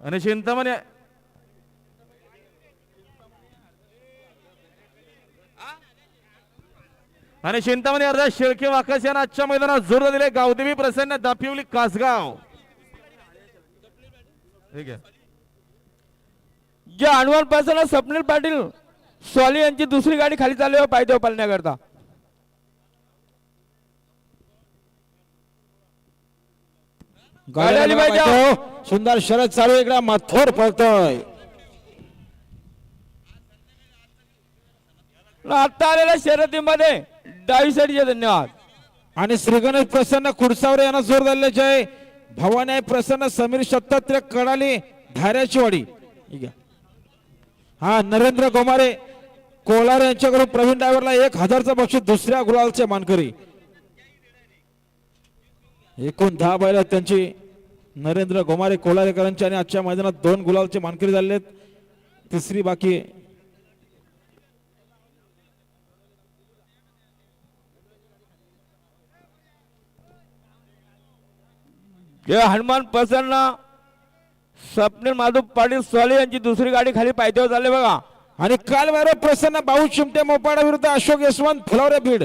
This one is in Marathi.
आणि चिंतामणी आणि चिंतामणी अर्धा शेळके वाकस यांना आजच्या मैदानात जोर दिले गावदेवी प्रसन्न दापिवली कासगाव ठीक आहे जे अनवर पासून स्वप्नील पाटील सॉली यांची दुसरी गाडी खाली चालू पाहिजे पालण्याकरता गाडी आली पाहिजे. गाडी सुंदर शरद चालू आहे इकडे मथोर पळतोय. आता आलेल्या शर्यतीमध्ये डावी साईडचे धन्यवाद. आणि श्रीगणेश प्रसन्न खुडसावरे यांना जोर दिलेले आहे भवानी आहे प्रसन्न समीर सत्तात्रय कडाली धाऱ्याची वाडी. ठीक आहे. हा नरेंद्र गोमारे कोलार यांच्याकडून प्रवीण ड्रायव्हरला एक हजारचं बक्षीस दुसऱ्या गुलालचे मानकरी. एकूण दहा बैल त्यांची. नरेंद्र गोमारे कोलारेकरांची आणि आजच्या मैदानात दोन गुलालचे मानकरी झाले आहेत. तिसरी बाकी. हनुमान प्रसन्न स्वप्नील माधव पाटील सॉली यांची दुसरी गाडी खाली पायथ्यावर चालले बघा. आणि काल वारे प्रसन्न भाऊ चिमटे मोपाडा विरुद्ध अशोक यशवंत फुलावरे बीड.